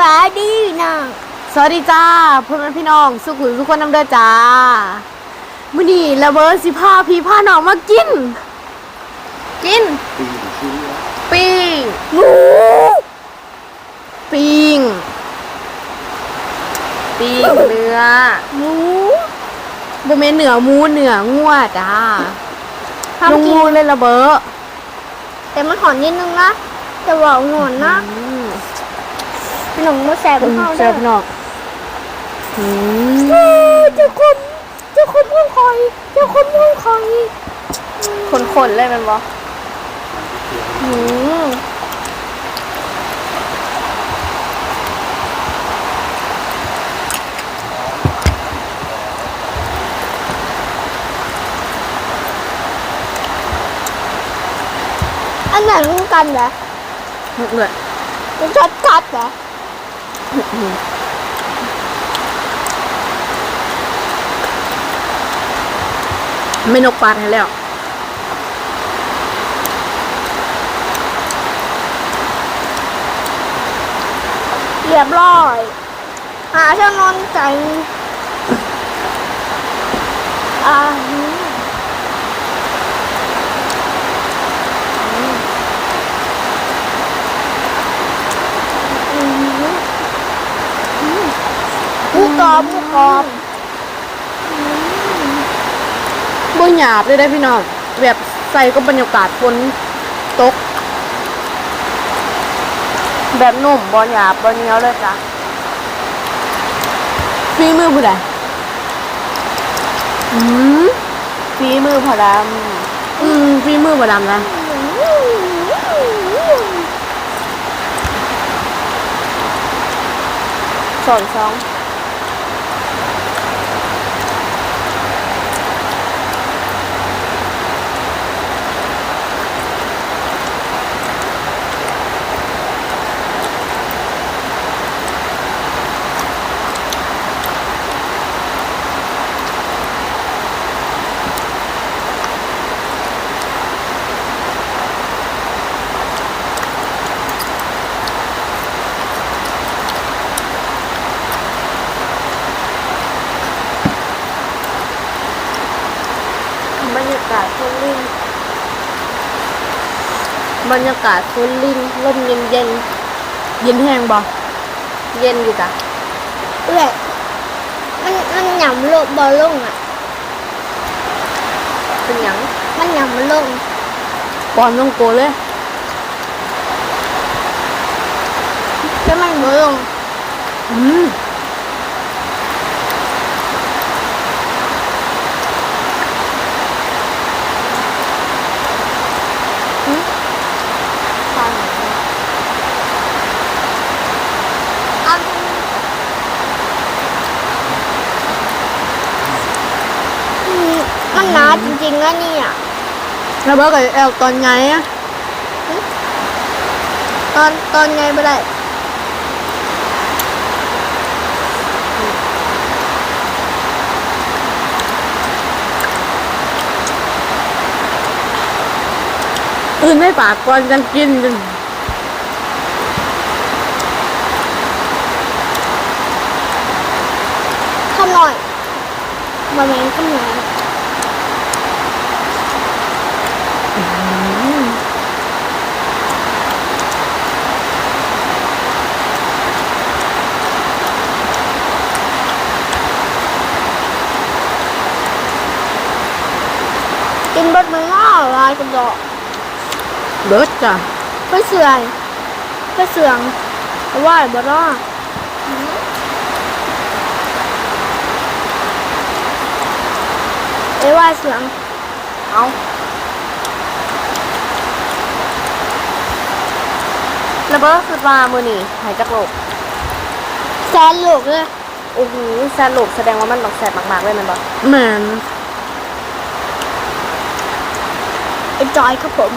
บายดีนะสวัสดีจ้าพ่อแม่พี่น้อง สุขุมทุกคนน้ำเด้อจ้ามื้อนี้ระเบิดสิพาพี่พาน้องมากิน กิน ปิ้งหมูปิ้งปิ้งเนื้อหมูบ่แม่นเนื้อหมูเนื้องัวจ้าทำลงกิงูนเลยระเบิดแต่มันหอนนิดนึงนะแต่ว่าหอนนะ อืม พี่หนุ่มมาแสบเข้าเจอพี่น้องอืมเออเจ้าคนเจ้าคนม่วงคอยเจ้าคนม่วงคอยคนๆเลยแมันบ่อืมอันไหนรู้กันเหรอ เหนื่อยมันชัดชัดๆเหรอ ไม่นกปลาให้แล้วเรียบร้อย หาเช่านอนใจอ่า รอบหมูกรอบบ่หยาบเลยได้อพี่น้องแบบใส่ก็บรรยากาศฝนตก แบบนุ่มบ่หยาบบ่เหนียวเลยจ้ะฝีมือผู้ใดอืมฝีมือพอดอืมฝีมือบ่ดำนะ Ừ. สอนสอง บรรยากาศคนลิงบรรยากาศคนลิงลมเย็นเย็นๆเย็นแห้งบ่เย็นอยู่จ้ะเอ้ยมันมันหยำโลบอลงอะเป็นหยังมันหยำลงปอนต้องโกเลยแล้วมันบอลงอืม อันอืมมันหนา จริงๆนะเนี่ยแล้วเบิร์กับแอลตอนไงอะตอนตอนไงไม่ได้อื่นไม่ปากก่อนกันกินจนข้ามหน่อยมาแมงข้ามหน่อย กินเบดมันน่าลายกันดอกเบิร์ดจ้ะไปเสื่อยไปเสื่องเพราะว่าบ่รอดเอ้ยว่าเสื่องเอาแล้วเบิร์ดคือปลามือนี่หายจากโลกแซนลูกเลยโอ้โหแซนโลกแสดงว่ามันต้องแสบมากๆเลยแมันบ่แมนไอ้จ อยครับผม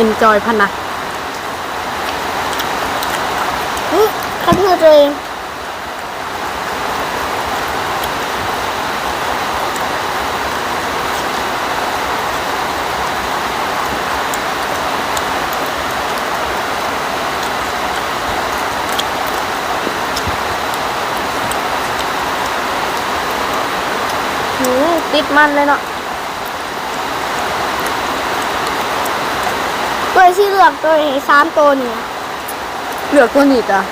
enjoy พันนะอื้อคัดมือตัวเอง ติด มันเลยเนาะตัวที่เลือกตัวไหนสามตัวเนี่ยเหลือตัวนิดอะ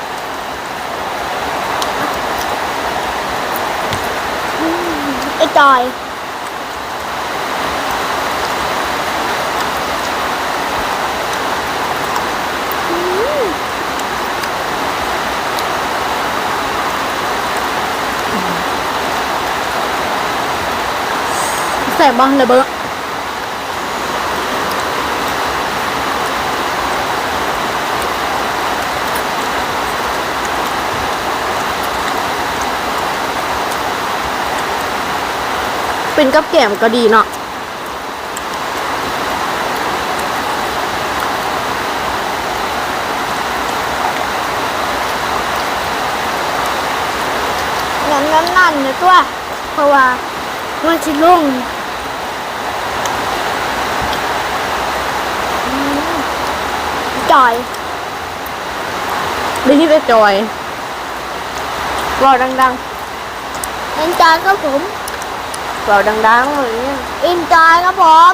ไอ้จอย สบบ้างเลยเบอร์เป็นกับแก้มก็ดีเนาะงั้นงั้นนั่นเลยตัวเพราะว่ามันจะลงอืม จอยได้ที่ได้จอยรอดังเอ็นจอยครับผมๆรอดังๆเลยเนี่ยเอ็นจอยครับผม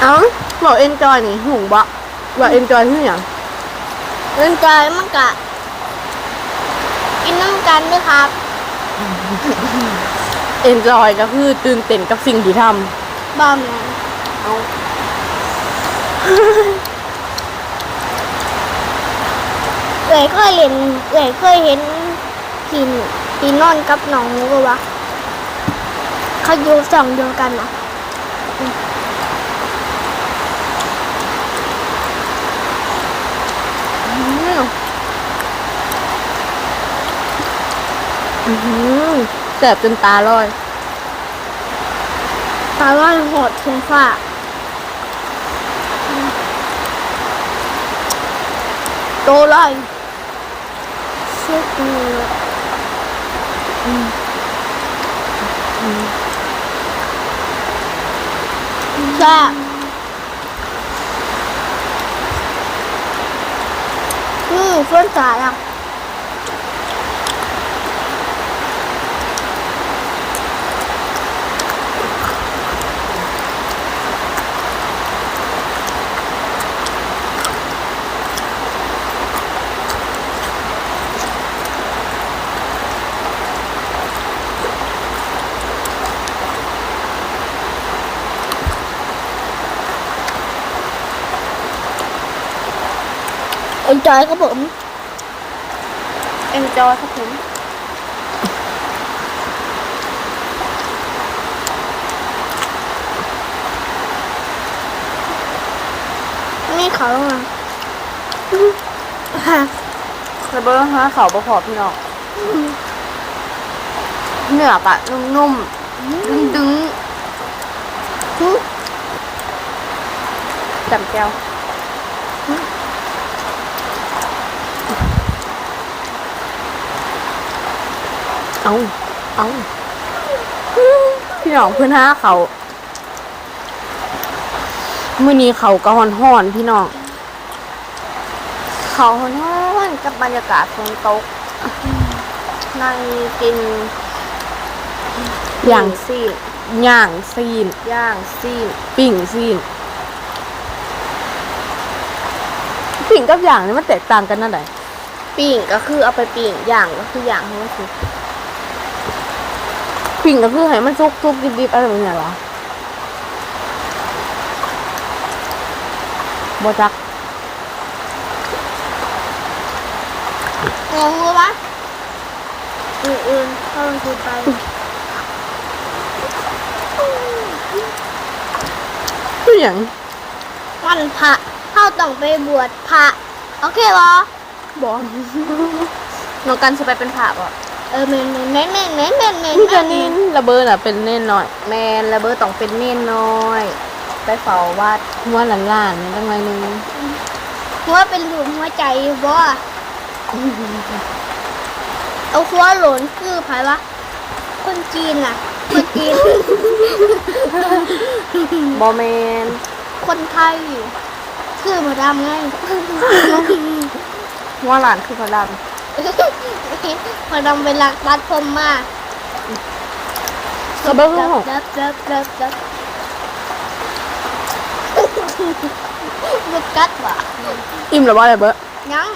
เอ้าบอกเอนจอยนี่หูบะว่าเอนจอยที่อย่างเอ็นจอยมันกะกินน้ำกันด้วยครับ เอนจอยก็คือตื่นเต้นกับสิ่งที่ทบ้าแมนำเอา เอ๋ยเคยเห็นเอ๋ยเคยเห็นพินพินนอนกับน้องหมูปะวะเขาอยู่สองเดียวกันนะอื้อหือแสบจนตาลอย ตาว่าโหดทุ่งฟ้าโตเลยเช็ดมือแซ่บนี่เพื่ อนจ๋าอะเอ็นจอยครับผมเอนจอยครับผมนี่เขาลงมาฮะระเบิดฮะเขาประขอบพี่น้องเนื้อปะนุ่มๆดึงๆจำแก้ว เอาเอาพี่น้องเพื่อนห้าเขามื่อนี้เขาก็ห่อนห่อนๆพี่น้อง เขาห่อนห่อนๆกับบรรยากาศฝนตกนั่งกินอย่างซีนย่างซีนย่างซีนปิ่งซีนปิ่งกับอย่างนี่มันแตกต่างกันนั่นไหนปิ่งก็คือเอาไปปิ่งอย่างก็คืออย่างให้มันสุก ปิ่งก็คือให้มันซุกซุกดิบดิบๆอะไรแบบเนี้ยเหรอบจักงงรู้ปะอื่นๆเข้าลงทุนไปคืออย่างวันพระเข้าต้องไปบวชพระ โอเคปะบอกน้องกันจะไปเป็นผ่าป่ะ เออเมนเมนเมนเมนเมนเมนเมนพี่จะเน้นระเบิดอะเป็นเน้นหน่อยแมนระเบิดต้องเป็นเน้นน้อย ไปเฝ้าวัดหัวหลานๆเนี่ยตั้งไงนึงหัวเป็นหลุมหัวใจบ่เอาหัวโหลนคือไผวะคนจีนน่ะ คนจีนบอแมนคนไทยคือมาดำไงหัวหลานคือพระดมาดำเป็นหลักตัดผมมาำกระเบื้องหกจับจับจับจับมันกัดว่ะอิ่มหรือว่าอะไรเบ้อยัง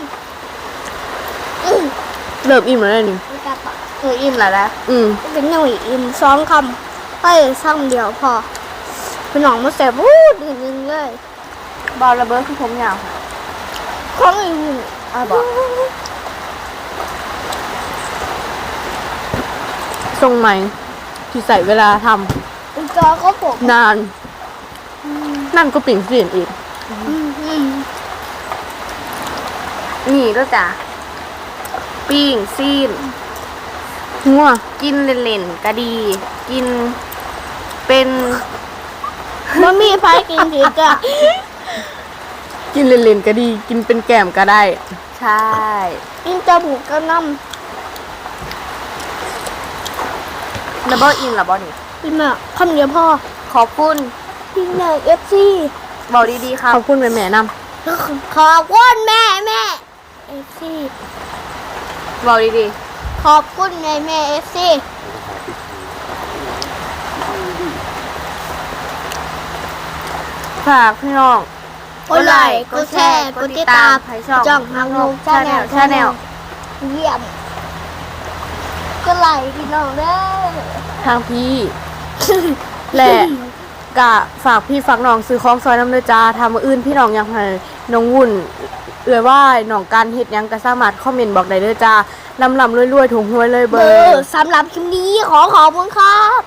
เริ่มอิ่มแล้วเนี่ยนี่มันกัดว่ะเอออิ่มแล้วนะอืมเป็นหน่วยอิ่มสองคำให้ซ้ำเดียวพอเป็นหนองมาเสร็จวูดอื่นๆเลยบอลระเบ้อคือผมยาวค่ะของอื่นอะบอก ทรงไหมที่ใส่เวลาทอุจอเขาบอกำนาน นั่นก็ปิ่งเสียนอีกอืมอืมนี่ด้วยจ้ะปิ้งซีนงัวกินเล่นๆก็ดี กินเป็นมันมีไฟกินถือจ้ะกินเล่นๆก็ดี กินเป็นแกมก็ได้ ใช่ กินจมูกก็น้ แล้วบออินหรอบอนี่ำกินอะคำเดียวพอขอบคุณกินเลยเอฟซีบอกดีๆครับขอบคุณแม่แม่นำขอบคุณแม่แม่เอฟซีบอกดีขอบคุณแม่แม่เอฟซีฝากพี่น้องกดไลค์กดแชร์กดติดตามช่องจ้องทางลูกชาแนลชาแนลเยี่ยม ก็ไลค์พี่น้องเด้อทางพี่ และกะฝากพี่ฝากน้องซื้อของซอยน้ำเด้อจ้าทำมืออื่นพี่น้องอยากให้น้องวุ่นเอือว่าน้องการเฮ็ดหยังก็สามารถคอมเมนต์บอกได้เด้อจ้าลำลำรวยๆถุงหวยเลยเบเบออร์ร์ สำหรับคลิปนี้ขอขอบคุณครับ